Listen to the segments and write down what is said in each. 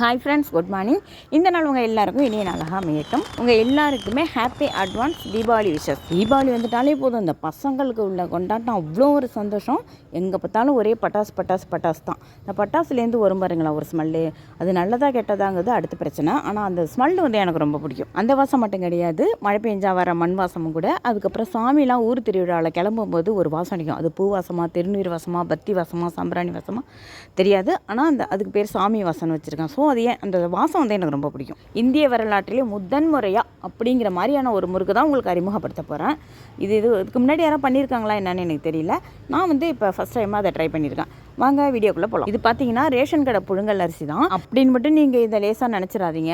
Hi friends good morning இந்த நாள் உங்கள் எல்லாருக்கும் இனிய நாளாக அமையட்டும். உங்கள் எல்லாருக்குமே happy advance Deepavali wishes Deepavali வந்துட்டாலே போதும். இந்த பசங்களுக்கு உள்ள கொண்டாட்டம் அவ்வளோ ஒரு சந்தோஷம். எங்கே பார்த்தாலும் ஒரே பட்டாசு பட்டாசு பட்டாசு தான். இந்த பட்டாசுலேருந்து வரும் பாருங்களா ஒரு ஸ்மெல்லு அது நல்லதாக கெட்டதாங்கிறது அடுத்த பிரச்சனை. ஆனால் அந்த ஸ்மெல் வந்து எனக்கு ரொம்ப பிடிக்கும். அந்த வாசம் மட்டும் கிடையாது. மழை பெஞ்சா வர மண் வாசமும் கூட. அதுக்கப்புறம் சாமிலாம் ஊர் திருவிழாவில் கிளம்பும்போது ஒரு வாசம் அடிக்கும். அது பூ வாசமாக திருநீர் வாசமாக பத்தி வாசமாக சாம்பிராணி வாசமாக தெரியாது. ஆனால் அந்த அதுக்கு பேர் சாமி வாசம்னு வச்சுருக்கேன் ஸோ அது ஏன் அந்த வாசம் வந்து எனக்கு ரொம்ப பிடிக்கும். இந்திய வரலாற்றிலே முதன் முறையாக அப்படிங்கிற மாதிரியான ஒரு முறுக்கு தான் உங்களுக்கு அறிமுகப்படுத்த போகிறேன் இது இது இதுக்கு முன்னாடி யாரும் பண்ணியிருக்காங்களா என்னன்னு எனக்கு தெரியல. நான் வந்து இப்போ ஃபஸ்ட் டைமாக அதை ட்ரை பண்ணியிருக்கேன் வாங்க வீடியோக்குள்ளே போகலாம் இது பார்த்தீங்கன்னா ரேஷன் கடை புழுங்கல் அரிசி தான். அப்படின்னு மட்டும் நீங்கள் இதை லேசாக நினச்சிடாதீங்க.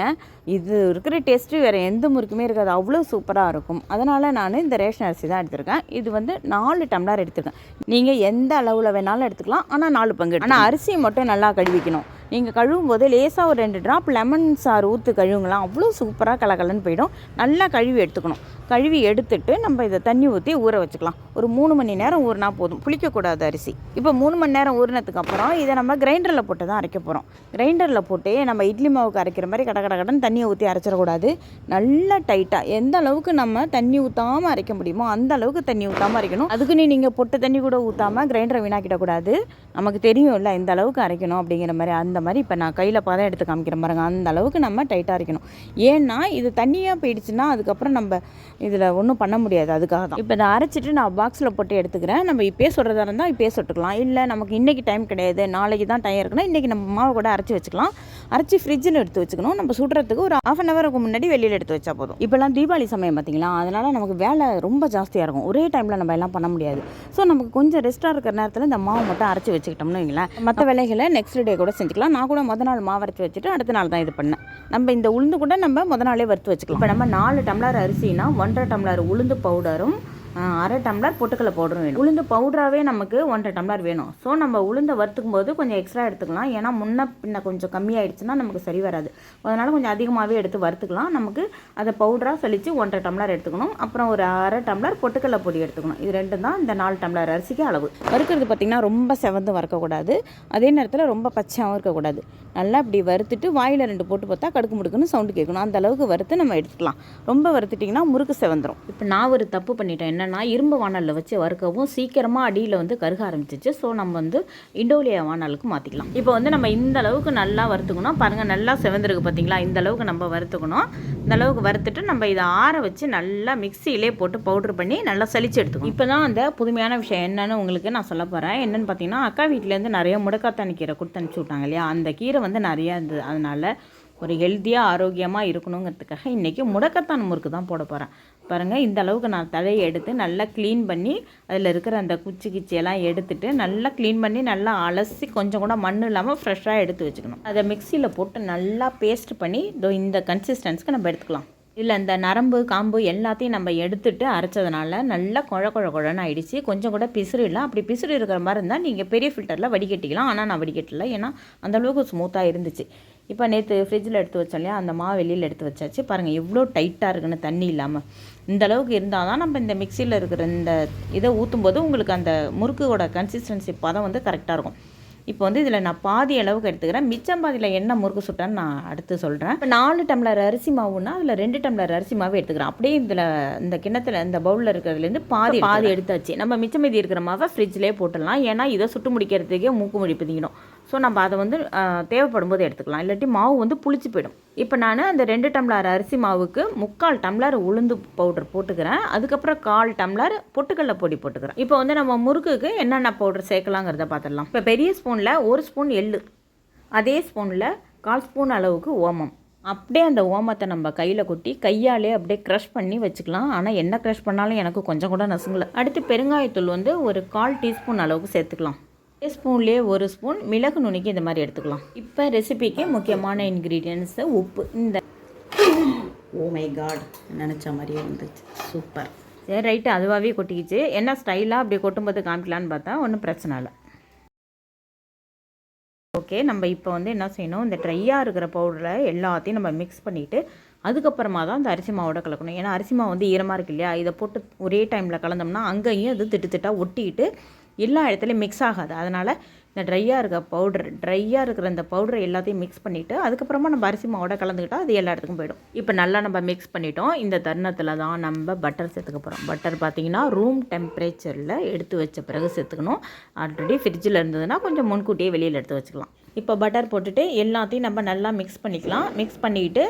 இது இருக்கிற டேஸ்ட்டு வேறு எந்த முறுக்குமே இருக்காது. அவ்வளோ சூப்பராக இருக்கும். அதனால் நான் இந்த ரேஷன் அரிசி தான் எடுத்திருக்கேன். இது வந்து நாலு டம்ளர் எடுத்திருக்கேன். நீங்கள் எந்த அளவில் வேணாலும் எடுத்துக்கலாம். ஆனால் நாலு பங்கு ஆனால் அரிசியை மட்டும் நல்லா கழுவிக்கணும். நீங்கள் கழுவும் போது லேசாக ஒரு ரெண்டு ட்ராப் லெமன் சாறு ஊற்று கழுவுங்களாம் அவ்வளோ சூப்பராக கலகலன்னு போயிடும். நல்லா கழுவி எடுத்துக்கணும். கழுவி எடுத்துட்டு நம்ம இதை தண்ணி ஊற்றி ஊற வச்சுக்கலாம். ஒரு மூணு மணி நேரம் ஊறினா போதும். புளிக்கக்கூடாது அரிசி. இப்போ மூணு மணி நேரம் ஊறினதுக்கு அப்புறம் இதை நம்ம கிரைண்டரில் போட்டு தான் அரைக்க போகிறோம் கிரைண்டரில் போட்டு நம்ம இட்லி மாவுக்கு அரைக்கிற மாதிரி கட கட கடன்னு தண்ணியை ஊற்றி அரைச்சிடக்கூடாது. நல்லா டைட்டாக எந்த அளவுக்கு நம்ம தண்ணி ஊற்றாமல் அரைக்க முடியுமோ அந்த அளவுக்கு தண்ணி ஊற்றாமல் அரைக்கணும். அதுக்குன்னு நீங்கள் பொட்ட தண்ணி கூட ஊற்றாமல் கிரைண்டரை வீணாக்கிடக்கூடாது. நமக்கு தெரியும்ல இந்த அளவுக்கு அரைக்கணும் அப்படிங்கிற மாதிரி. அந்த அந்த மாதிரி இப்போ நான் கையில் பதம் எடுத்து காமிக்கிற பாருங்க. அந்த அளவுக்கு நம்ம டைட்டாக அரைக்கணும் ஏன்னா இது தண்ணியாக போயிடுச்சுன்னா அதுக்கப்புறம் நம்ம இதில் ஒன்றும் பண்ண முடியாது. அதுக்காக தான் இப்போ இதை அரைச்சிட்டு நான் பாக்ஸில் போட்டு எடுத்துக்கிறேன். நம்ம இப்போயே சொல்கிறதா இருந்தால் இப்போயே சொட்டுக்கலாம். இல்லை நமக்கு இன்றைக்கி டைம் கிடையாது. நாளைக்கு தான் டைம் இருக்குன்னா இன்றைக்கி நம்ம மாவை கூட அரைச்சி வச்சுக்கலாம். அரைச்சி ஃப்ரிட்ஜில் எடுத்து வச்சுக்கணும். நம்ம சுடுறதுக்கு ஒரு ஆஃப் அன் ஹவருக்கு முன்னாடி வெளியில் எடுத்து வச்சா போதும். இப்போல்லாம் தீபாவளி சமயம் பார்த்தீங்களா அதனால் நமக்கு வேலை ரொம்ப ஜாஸ்தியாக இருக்கும். ஒரே டைமில் நம்ம எல்லாம் பண்ண முடியாது. ஸோ நமக்கு கொஞ்சம் ரெஸ்ட்டாக இருக்கிற நேரத்தில் இந்த மாவு மட்டும் அரைச்சி வச்சுக்கிட்டோம்னு வைங்களேன். மற்ற வேலைகளை நெக்ஸ்ட் டே கூட செஞ்சுக்கலாம். நான் கூட முத நாள் மாவு அரைச்சி வச்சுட்டு அடுத்த நாள் தான் இது பண்ணேன். நம்ம இந்த உளுந்து கூட நம்ம முத நாளே வறுத்து வச்சுக்கலாம். இப்போ நம்ம நாலு டம்ளர் அரிசினா ஒன்றரை டம்ளர் உளுந்து பவுடரும் அரை டம்ளர் பொட்டுக்கடலை பவுடரும் வேணும். உளுந்து பவுடராகவே நமக்கு ஒன்றரை டம்ளர் வேணும். ஸோ நம்ம உளுந்தை வறுத்துக்கும் போது கொஞ்சம் எக்ஸ்ட்ரா எடுத்துக்கலாம். ஏன்னா முன்ன பின்ன கொஞ்சம் கம்மியாயிடுச்சுன்னா நமக்கு சரி வராது. அதனால் கொஞ்சம் அதிகமாகவே எடுத்து வறுத்துக்கலாம். நமக்கு அதை பவுடராக சலித்து ஒன்றரை டம்ளர் எடுத்துக்கணும். அப்புறம் ஒரு அரை டம்ளர் பொட்டுக்கடலை பொடி எடுத்துக்கணும். இது ரெண்டு தான் இந்த நாலு டம்ளர் அரிசிக்கு அளவு. வறுக்கிறது பார்த்திங்கன்னா ரொம்ப செவந்து வறுக்கக்கூடாது. அதே நேரத்தில் ரொம்ப பச்சையாகவும் இருக்கக்கூடாது. நல்லா இப்படி வறுத்துட்டு வாயில் ரெண்டு போட்டு பார்த்தா கடுக்கு முடுக்குன்னு சவுண்டு கேட்கணும். அந்த அளவுக்கு வறுத்து நம்ம எடுத்துக்கலாம். ரொம்ப வறுத்துட்டிங்கன்னா முறுக்கு செவந்துடும் இப்போ நான் ஒரு தப்பு பண்ணிட்டேன். என்னென்னா இரும்பு வானலில் வச்சு வறுக்கவும் சீக்கிரமாக அடியில் வந்து கருக ஆரம்பிச்சிச்சு. ஸோ நம்ம வந்து இண்டோலியா வானலுக்கு மாற்றிக்கலாம் இப்போ வந்து நம்ம இந்த அளவுக்கு நல்லா வறுத்துக்கணும். பாருங்கள் நல்லா செவந்திருக்கு பார்த்தீங்களா இந்த அளவுக்கு நம்ம வறுத்துக்கணும். இந்த அளவுக்கு வறுத்துட்டு நம்ம இதை ஆற வச்சு நல்லா மிக்சியிலே போட்டு பவுடர் பண்ணி நல்லா சளிச்சு எடுத்துக்கணும். இப்போ தான் அந்த புதுமையான விஷயம் என்னன்னு உங்களுக்கு நான் சொல்ல போகிறேன் என்னென்னு பார்த்தீங்கன்னா அக்கா வீட்டிலேருந்து நிறைய முடக்காத்தானி கீரை கொடுத்து அனுப்பிச்சி விட்டாங்க இல்லையா? அந்த கீரை வந்து நிறையா இருந்தது. அதனால் ஒரு ஹெல்த்தியாக ஆரோக்கியமாக இருக்கணுங்கிறதுக்காக இன்றைக்கி முடக்கத்தான் முறுக்கு தான் போட போகிறேன் பாருங்கள் இந்த அளவுக்கு நான் தலையை எடுத்து நல்லா க்ளீன் பண்ணி அதில் இருக்கிற அந்த குச்சி கிச்சியெல்லாம் எடுத்துட்டு நல்லா க்ளீன் பண்ணி நல்லா அலசி கொஞ்சம் கூட மண் இல்லாமல் ஃப்ரெஷ்ஷாக எடுத்து வச்சுக்கணும். அதை மிக்சியில் போட்டு நல்லா பேஸ்ட் பண்ணி இதோ இந்த கன்சிஸ்டன்ஸ்க்கு நம்ம எடுத்துக்கலாம். இதில் இந்த நரம்பு காம்பு எல்லாத்தையும் நம்ம எடுத்துட்டு அரைச்சதுனால நல்லா குழ குழ குழன்னு ஆயிடுச்சு. கொஞ்சம் கூட பிசுறு இல்லை. அப்படி பிசுறு இருக்கிற மாதிரி இருந்தால் நீங்கள் பெரிய ஃபில்டரில் வடிகட்டிக்கலாம். ஆனால் நான் வடிகட்டல. ஏன்னா அந்த அளவுக்கு ஸ்மூத்தாக இருந்துச்சு. இப்போ நேற்று ஃப்ரிட்ஜில் எடுத்து வச்சோம் இல்லையா? அந்த மாவு வெளியில் எடுத்து வச்சாச்சு. பாருங்கள் எவ்வளோ டைட்டாக இருக்குன்னு தண்ணி இல்லாமல் இந்த அளவுக்கு இருந்தால் தான் நம்ம இந்த மிக்சியில் இருக்கிற இந்த இதை ஊற்றும் போது உங்களுக்கு அந்த முறுக்கோட கன்சிஸ்டன்சி பதம் வந்து கரெக்டாக இருக்கும். இப்போ வந்து இதில் நான் பாதி அளவுக்கு எடுத்துக்கிறேன். மிச்சம் பாதியில் என்ன முறுக்கு சுட்டேன்னு நான் அடுத்து சொல்கிறேன் இப்போ நாலு டம்ளர் அரிசி மாவுன்னா அதில் ரெண்டு டம்ளர் அரிசி மாவு எடுத்துக்கிறேன். அப்படியே இதில் இந்த கிண்ணத்தில் இந்த பவுலில் இருக்கிறதுலேருந்து பாதி பாதி எடுத்தாச்சு. நம்ம மிச்சம் மீதி இருக்கிற மாவை ஃப்ரிட்ஜ்லேயே போட்டுடலாம். ஏன்னா இதை சுட்டு முடிக்கிறதுக்கே மூக்கு முடி பிதிக்கணும் ஸோ நம்ம அதை வந்து தேவைப்படும் போது எடுத்துக்கலாம். இல்லாட்டி மாவு வந்து புளிச்சு போயிடும். இப்போ நான் அந்த ரெண்டு டம்ளர் அரிசி மாவுக்கு முக்கால் டம்ளர் உளுந்து பவுடர் போட்டுக்கிறேன். அதுக்கப்புறம் கால் டம்ளர் பொட்டுக்கடல பொடி போட்டுக்கிறேன். இப்போ வந்து நம்ம முறுக்குக்கு என்னென்ன பவுடர் சேர்க்கலாங்கிறத பார்த்துடலாம். இப்போ பெரிய ஸ்பூனில் ஒரு ஸ்பூன் எள்ளு. அதே ஸ்பூனில் கால் ஸ்பூன் அளவுக்கு ஓமம். அப்படியே அந்த ஓமத்தை நம்ம கையில் கொட்டி கையாலே அப்படியே க்ரஷ் பண்ணி வச்சுக்கலாம். ஆனால் என்ன க்ரஷ் பண்ணாலும் எனக்கு கொஞ்சம் கூட நசுங்கலை. அடுத்து பெருங்காயத்தூள் வந்து ஒரு கால் டீஸ்பூன் அளவுக்கு சேர்த்துக்கலாம். ஸ்பூன்லேயே ஒரு ஸ்பூன் மிளகு நுணுக்கி இந்த மாதிரி எடுத்துக்கலாம். இப்போ ரெசிபிக்கு முக்கியமான இன்க்ரீடியன்ஸு உப்பு. இந்த ஓ மை காட் நினச்ச மாதிரியே இருந்துச்சு சூப்பர் சரி ரைட்டு அதுவாகவே கொட்டிக்கிச்சு. என்ன ஸ்டைலாக அப்படி கொட்டும்போது காமிக்கலான்னு பார்த்தா ஒன்றும் பிரச்சனை இல்லை. ஓகே நம்ம இப்போ வந்து என்ன செய்யணும்? இந்த ட்ரையாக இருக்கிற பவுடரை எல்லாத்தையும் நம்ம மிக்ஸ் பண்ணிவிட்டு அதுக்கப்புறமா தான் அந்த அரிசி மாவோட கலக்கணும். ஏன்னா அரிசி மாவு வந்து ஈரமாக இருக்கு இல்லையா? இதை போட்டு ஒரே டைமில் கலந்தோம்னா அங்கேயும் அது திட்டு திட்டாக ஒட்டிட்டு எல்லா இடத்துலையும் மிக்ஸ் ஆகாது. அதனால் இந்த ட்ரையாக இருக்க பவுடர் ட்ரையாக இருக்கிற இந்த பவுடரை எல்லாத்தையும் மிக்ஸ் பண்ணிவிட்டு அதுக்கப்புறமா நம்ம அரிசி மாவோட கலந்துக்கிட்டால் அது எல்லா இடத்துக்கும் போயிடும். இப்போ நல்லா நம்ம மிக்ஸ் பண்ணிட்டோம். இந்த தருணத்தில் தான் நம்ம பட்டர் சேர்த்துக்க போகிறோம் பட்டர் பார்த்திங்கன்னா ரூம் டெம்பரேச்சரில் எடுத்து வச்ச பிறகு சேர்த்துக்கணும். ஆல்ரெடி ஃப்ரிட்ஜில் இருந்ததுன்னா கொஞ்சம் முன்கூட்டியே வெளியில் எடுத்து வச்சுக்கலாம். இப்போ பட்டர் போட்டுட்டு எல்லாத்தையும் நம்ம நல்லா மிக்ஸ் பண்ணிக்கலாம். மிக்ஸ் பண்ணிக்கிட்டு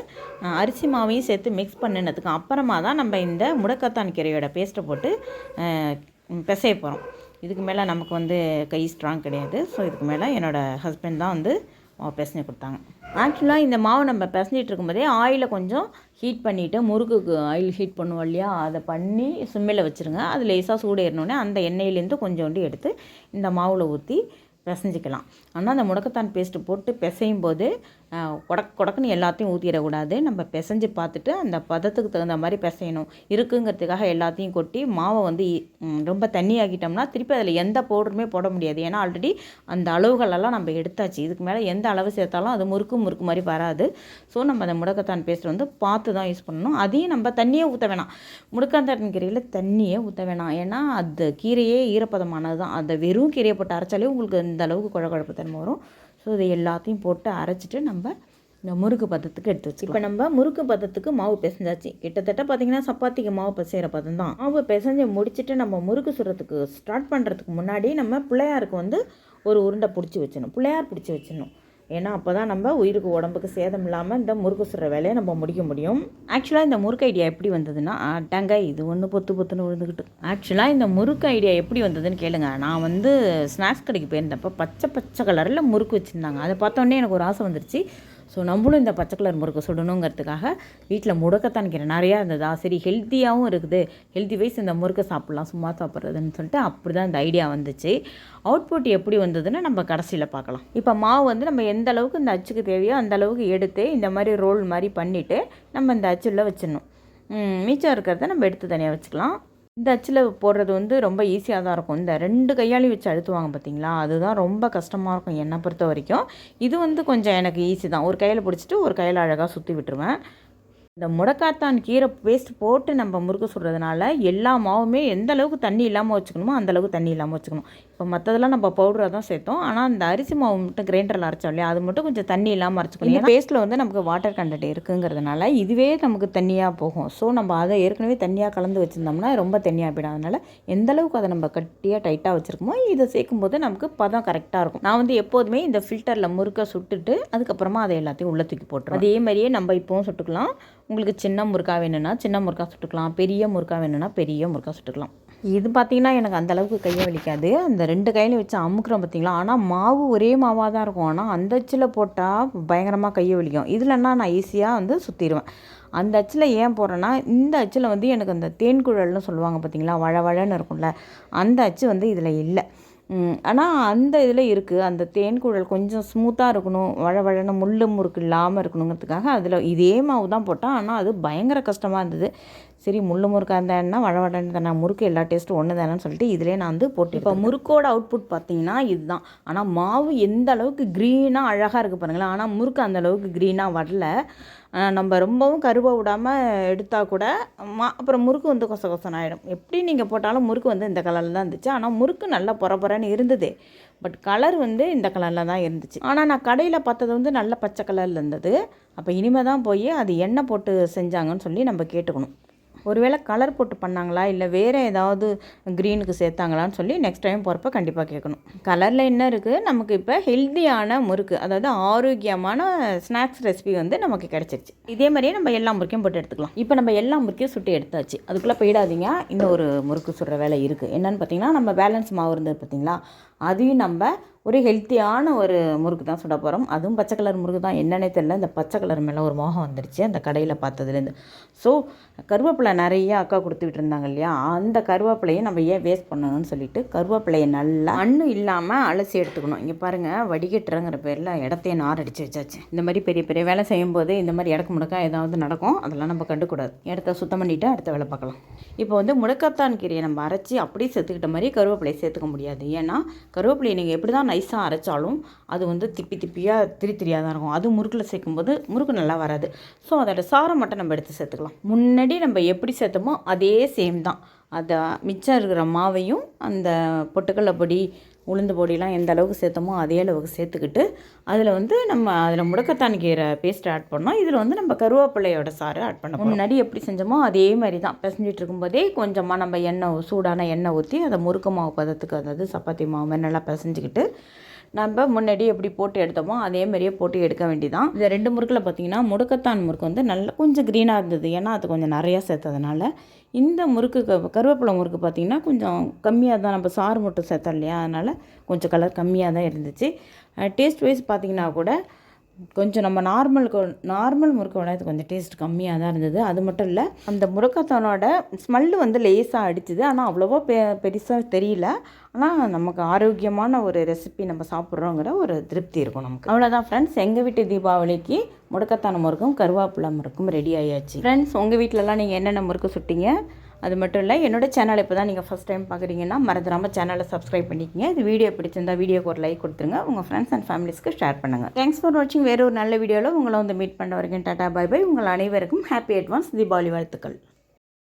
அரிசி மாவையும் சேர்த்து மிக்ஸ் பண்ணினதுக்கு அப்புறமா தான் நம்ம இந்த முடக்கத்தான் கீரையோட பேஸ்ட்டை போட்டு பிசைய போகிறோம் இதுக்கு மேலே நமக்கு வந்து கை ஸ்ட்ராங் கிடையாது. ஸோ இதுக்கு மேலே என்னோடய ஹஸ்பண்ட் தான் வந்து மாவு பிசைஞ்சு கொடுத்தாங்க. ஆக்சுவலாக இந்த மாவை நம்ம பிசைஞ்சிட்டு இருக்கும்போதே ஆயிலை கொஞ்சம் ஹீட் பண்ணிவிட்டு முறுக்குக்கு ஆயில் ஹீட் பண்ணுவோம் இல்லையா? அதை பண்ணி சிம்மில் வச்சுருங்க. அது லேசாக சூடு ஏறினோடனே அந்த எண்ணெயிலேருந்து கொஞ்சோண்டு எடுத்து இந்த மாவில் ஊற்றி பிசைஞ்சிக்கலாம் ஆனால் அந்த முடக்கத்தான் பேஸ்ட்டு போட்டு பிசையும் போது கொடக் கொடக்குன்னு எல்லாத்தையும் ஊற்றிடக்கூடாது நம்ம பிசைஞ்சு பார்த்துட்டு அந்த பதத்துக்கு தகுந்த மாதிரி பிசையணும். இருக்குங்கிறதுக்காக எல்லாத்தையும் கொட்டி மாவை வந்து ரொம்ப தண்ணி ஆக்கிட்டோம்னா திருப்பி அதில் எந்த பவுடருமே போட முடியாது. ஏன்னா ஆல்ரெடி அந்த அளவுகளெல்லாம் நம்ம எடுத்தாச்சு. இதுக்கு மேலே எந்த அளவு சேர்த்தாலும் அது முறுக்கு முறுக்கு மாதிரி வராது. ஸோ நம்ம அந்த முடக்கத்தான் பேஸ்ட் வந்து பார்த்து தான் யூஸ் பண்ணணும். அதையும் நம்ம தண்ணியே ஊற்ற வேணாம். முடக்கத்தான் கீரையில் தண்ணியே ஊற்ற வேணாம். ஏன்னா அது கீரையே ஈரப்பதமானது தான். அந்த வெறும் கீரையை போட்டு அரைச்சாலே உங்களுக்கு இந்த அளவுக்கு குழ குழப்பு தன்மை வரும். ஸோ இதை எல்லாத்தையும் போட்டு அரைச்சிட்டு நம்ம இந்த முறுக்கு பதத்துக்கு எடுத்து வச்சு இப்போ நம்ம முறுக்கு பதத்துக்கு மாவு பிசைஞ்சாச்சு. கிட்டத்தட்ட பார்த்தீங்கன்னா சப்பாத்திக்கு மாவு பிசைகிற பதம் தான். மாவு பிசைஞ்சு முடிச்சுட்டு நம்ம முறுக்கு சுடுறதுக்கு ஸ்டார்ட் பண்ணுறதுக்கு முன்னாடி நம்ம பிள்ளையாருக்கு வந்து ஒரு உருண்டை பிடிச்சி வச்சிடணும். பிள்ளையார் பிடிச்சி வச்சிடணும். ஏன்னா அப்போ தான் நம்ம உயிருக்கு உடம்புக்கு சேதம் இல்லாமல் இந்த முறுக்கு சுடுற வேலையை நம்ம முடிக்க முடியும். ஆக்சுவலாக இந்த முறுக்கு ஐடியா எப்படி வந்ததுன்னா டங்க இது ஒன்று பொத்து பொத்துன்னு விழுந்துக்கிட்டு ஆக்சுவலாக இந்த முறுக்கு ஐடியா எப்படி வந்ததுன்னு கேளுங்க. நான் வந்து ஸ்நாக்ஸ் கடைக்கு போயிருந்தப்போ பச்சை பச்சை கலரில் முறுக்கு வச்சுருந்தாங்க. அதை பார்த்தோன்னே எனக்கு ஒரு ஆசை வந்துருச்சு. ஸோ நம்மளும் இந்த பச்சை கலர் முறுக்கு சுடணுங்கிறதுக்காக வீட்டில் முடக்கத்தான் கீரை நிறையா இருந்ததா சரி ஹெல்த்தியாகவும் இருக்குது. ஹெல்த்தி வைஸ் இந்த முறுக்கை சாப்பிட்லாம் சும்மா சாப்பிட்றதுன்னு சொல்லிட்டு அப்படி தான் இந்த ஐடியா வந்துச்சு. அவுட்புட் எப்படி வந்ததுன்னு நம்ம கடைசியில் பார்க்கலாம். இப்போ மாவு வந்து நம்ம எந்த அளவுக்கு இந்த அச்சுக்கு தேவையோ அந்த அளவுக்கு எடுத்து இந்த மாதிரி ரோல் மாதிரி பண்ணிவிட்டு நம்ம இந்த அச்சுள்ள வச்சிடணும். மீச்சம் மிச்சம் இருக்கிறத நம்ம எடுத்து தனியாக வச்சுக்கலாம். இந்த அச்சில் போடுறது வந்து ரொம்ப ஈஸியாக தான் இருக்கும். இந்த ரெண்டு கையாலையும் வச்சு அழுத்துவாங்க பார்த்தீங்களா அதுதான் ரொம்ப கஷ்டமாக இருக்கும் என்னை பொறுத்த வரைக்கும். இது வந்து கொஞ்சம் எனக்கு ஈஸி தான். ஒரு கையில் பிடிச்சிட்டு ஒரு கையில் அழகாக சுற்றி விட்டுருவேன். இந்த முடக்காத்தான் கீரை பேஸ்ட் போட்டு நம்ம முறுக்கு சுடுறதுனால எல்லா மாவுமே எந்த அளவுக்கு தண்ணி இல்லாமல் வச்சுக்கணுமோ அந்த அளவுக்கு தண்ணி இல்லாமல் வச்சுக்கணும். இப்போ மற்றதெல்லாம் நம்ம பவுடராக தான் சேர்த்தோம். ஆனால் இந்த அரிசி மாவு மட்டும் கிரைண்டரில் அரைச்சோம் இல்லையா? அது மட்டும் கொஞ்சம் தண்ணி இல்லாமல் அரைச்சிக்கணும். இந்த பேஸ்ட்டில் வந்து நமக்கு வாட்டர் கண்டென்ட் இருக்குங்கிறதுனால இதுவே நமக்கு தண்ணியாக போகும். ஸோ நம்ம அதை ஏற்கனவே தண்ணியாக கலந்து வச்சுருந்தோம்னா ரொம்ப தண்ணியாக போயிடும். அதனால் எந்த அளவுக்கு அதை நம்ம கட்டியாக டைட்டாக வச்சுருக்கோமோ இதை சேர்க்கும்போது நமக்கு பதம் கரெக்டாக இருக்கும். நான் வந்து எப்போதுமே இந்த ஃபில்டரில் முறுக்க சுட்டுட்டு அதுக்கப்புறமா அதை எல்லாத்தையும் உள்ளே தூக்கி போட்டுருவோம் அதே மாதிரியே நம்ம இப்போவும் சுட்டுக்கலாம். உங்களுக்கு சின்ன முறுக்கா வேணும்னா சின்ன முறுக்கா சுட்டுக்கலாம். பெரிய முறுக்கா வேணும்னா பெரிய முறுக்கா சுட்டுக்கலாம். இது பார்த்திங்கன்னா எனக்கு அந்த அளவுக்கு கையை வலிக்காது. அந்த ரெண்டு கையிலையும் வச்சு அமுக்குறோம் பார்த்தீங்களா ஆனால் மாவு ஒரே மாவாக தான் இருக்கும். ஆனால் அந்த அச்சில் போட்டால் பயங்கரமாக கையை வலிக்கும். இதுலன்னா நான் ஈஸியாக வந்து சுற்றிடுவேன் அந்த அச்சில் ஏன் போடுறேன்னா இந்த அச்சில் வந்து எனக்கு அந்த தேன்குழல்னு சொல்லுவாங்க பார்த்தீங்களா வழ வழன்னு இருக்கும்ல அந்த அச்சு வந்து இதில் இல்லை. ஆனால் அந்த இதில் இருக்குது அந்த தேன்குழல் கொஞ்சம் ஸ்மூத்தாக இருக்கணும். வழ வழன்னு முள்ளு முறுக்கு இல்லாமல் இருக்கணுங்கிறதுக்காக அதில் இதே மாவு தான் போட்டேன். ஆனால் அது பயங்கர கஷ்டமாக இருந்தது. சரி முள்ளு முறுக்காக இருந்தா வழ வழன்னு தானே. முறுக்கு எல்லா டேஸ்ட்டும் ஒன்று தானேன்னு சொல்லிட்டு இதிலே நான் வந்து போட்டு இப்போ முறுக்கோட அவுட்புட் பார்த்தீங்கன்னா இதுதான். ஆனால் மாவு எந்த அளவுக்கு க்ரீனாக அழகாக இருக்குது பாருங்களேன். ஆனால் முறுக்கு அந்த அளவுக்கு க்ரீனாக வரல. நம்ம ரொம்பவும் கருவை விடாமல் எடுத்தால் கூட மா அப்புறம் முறுக்கு வந்து கொச கொசன் ஆகிடும் எப்படி நீங்கள் போட்டாலும் முறுக்கு வந்து இந்த கலரில் தான் இருந்துச்சு. ஆனால் முறுக்கு நல்லா பொற இருந்தது. பட் கலர் வந்து இந்த கலரில் தான் இருந்துச்சு. ஆனால் நான் கடையில் பார்த்தது வந்து நல்ல பச்சை கலரில் இருந்தது. அப்போ இனிமே தான் போய் அது எண்ணெய் போட்டு செஞ்சாங்கன்னு சொல்லி நம்ம கேட்டுக்கணும். ஒருவேளை கலர் போட்டு பண்ணாங்களா? இல்லை வேறு ஏதாவது க்ரீனுக்கு சேர்த்தாங்களான்னு சொல்லி நெக்ஸ்ட் டைம் போகிறப்ப கண்டிப்பாக கேட்கணும். கலரில் என்ன இருக்குது நமக்கு இப்போ ஹெல்த்தியான முறுக்கு அதாவது ஆரோக்கியமான ஸ்நாக்ஸ் ரெசிபி வந்து நமக்கு கிடச்சிருச்சு. இதே மாதிரியே நம்ம எல்லா முறுக்கையும் போட்டு எடுத்துக்கலாம். இப்போ நம்ம எல்லா முறுக்கையும் சுட்டு எடுத்தாச்சு. அதுக்குள்ளே போயிடாதீங்க. இன்னும் ஒரு முறுக்கு சுடுற வேலை இருக்குது என்னென்னு பார்த்தீங்கன்னா நம்ம பேலன்ஸ் மாவு இருந்தது பார்த்தீங்களா அதையும் நம்ம ஒரு ஹெல்த்தியான ஒரு முறுக்கு தான் சுட போகிறோம் அதுவும் பச்சை கலர் முறுக்கு தான். என்னன்னே தெரில இந்த பச்சை கலர் மேலே ஒரு மோகம் வந்துடுச்சு அந்த கடையில் பார்த்ததுலேருந்து. ஸோ கருவேப்பிலை நிறைய அக்கா கொடுத்துக்கிட்டு இருந்தாங்க இல்லையா? அந்த கருவேப்பிலையை நம்ம ஏன் வேஸ்ட் பண்ணணும்னு சொல்லிட்டு கருவேப்பிலையை நல்லா மண்ணு இல்லாமல் அலசி எடுத்துக்கணும். இங்கே பாருங்கள் வடிகட்டுறங்கிற பேரில் இடத்தையே நார் அடித்து வச்சாச்சு. இந்த மாதிரி பெரிய பெரிய வேலை செய்யும்போது இந்த மாதிரி இடக்கு முடக்கா ஏதாவது நடக்கும். அதெல்லாம் நம்ம கண்டுக்கூடாது. இடத்த சுத்தம் பண்ணிவிட்டு அடுத்த வேலை பார்க்கலாம். இப்போ வந்து முடக்கத்தான் கீரையை நம்ம அரைச்சி அப்படியே சேர்த்துக்கிட்ட மாதிரி கருவேப்பிலையை சேர்த்துக்க முடியாது. ஏன்னா கருவேப்பிலையை நீங்கள் எப்படி தான் நைஸாக அரைச்சாலும் அது வந்து திப்பி திப்பியாக திரி திரியாக தான் இருக்கும். அது முறுக்கில் சேர்க்கும்போது முறுக்கு நல்லா வராது. ஸோ அதோட சாரம் மட்டும் நம்ம எடுத்து சேர்த்துக்கலாம். முன்னாடி நம்ம எப்படி சேர்த்தோமோ அதே சேம் தான். அதை மிச்சம் இருக்கிற மாவையும் அந்த பொட்டுக்கடலை பொடி உளுந்து பொடியெலாம் எந்த அளவுக்கு சேர்த்தோமோ அதே அளவுக்கு சேர்த்துக்கிட்டு அதில் வந்து நம்ம அதில் முடக்கத்தான் கீரை பேஸ்ட் ஆட் பண்ணோம். இதில் வந்து நம்ம கருவேப்பிலையோட சாறு ஆட் பண்ணோம் முன்னாடி எப்படி செஞ்சோமோ அதே மாதிரி தான் பிசைஞ்சிட்டு இருக்கும்போதே கொஞ்சமாக நம்ம எண்ணெய் சூடான எண்ணெய் ஊற்றி அதை முறுக்க மாவு பதத்துக்கு அதாவது சப்பாத்தி மாவு மாதிரி நல்லா பிசைஞ்சிக்கிட்டு நம்ம முன்னாடி எப்படி போட்டு எடுத்தோமோ அதே மாதிரியே போட்டு எடுக்க வேண்டிதான். இந்த ரெண்டு முறுக்கில் பார்த்தீங்கன்னா முடுக்கத்தான் முறுக்கு வந்து நல்லா கொஞ்சம் க்ரீனாக இருந்தது. ஏன்னா அது கொஞ்சம் நிறையா சேர்த்ததுனால. இந்த முறுக்கு க- கருவேப்பிலை முறுக்கு பார்த்திங்கன்னா கொஞ்சம் கம்மியாக தான் நம்ம சாறு மட்டும் சேர்த்தோம் இல்லையா? அதனால் கொஞ்சம் கலர் கம்மியாக தான் இருந்துச்சு. டேஸ்ட் வைஸ் பார்த்திங்கன்னா கூட கொஞ்சம் நம்ம நார்மல் நார்மல் முறுக்கை விட இது கொஞ்சம் டேஸ்ட் கம்மியாக தான் இருந்தது. அது மட்டும் இல்லை அந்த முறுக்கத்தானோட ஸ்மெல்லு வந்து லேசாக அடிச்சுது. ஆனால் அவ்வளோவா பெ பெருசாக தெரியல. ஆனால் நமக்கு ஆரோக்கியமான ஒரு ரெசிபி நம்ம சாப்பிட்றோங்கிற ஒரு திருப்தி இருக்கும் நமக்கு. அவ்வளோதான் ஃப்ரெண்ட்ஸ் எங்கள் வீட்டு தீபாவளிக்கு முடக்கத்தான முறுக்கும் கருவேப்பிலை முறுக்கும் ரெடி ஆயாச்சு. ஃப்ரெண்ட்ஸ் உங்கள் வீட்டிலலாம் நீங்கள் என்னென்ன முறுக்கு சுட்டீங்க? அது மட்டும் இல்லை என்னோடய சேனல் இப்போ தான் நீங்கள் ஃபஸ்ட் டைம் பார்க்குறீங்கன்னா மறந்துடாமல் சேனலை சப்ஸ்கிரைப் பண்ணிக்கங்க. இது வீடியோ பிடிச்சிருந்தா வீடியோக்கு ஒரு லைக் கொடுத்துருங்க. உங்கள் ஃப்ரெண்ட்ஸ் அண்ட் ஃபேமிலிஸ்க்கு ஷேர் பண்ணுங்கள் தேங்க்ஸ் ஃபார் வாட்சிங் வேறு ஒரு நல்ல வீடியோவில் உங்களை வந்து மீட் பண்ண வரைக்கும் டாட்டா பாய் பை உங்கள் அனைவருக்கும் ஹாப்பி அட்வான்ஸ் தீபாவளி வாழ்த்துக்கள்.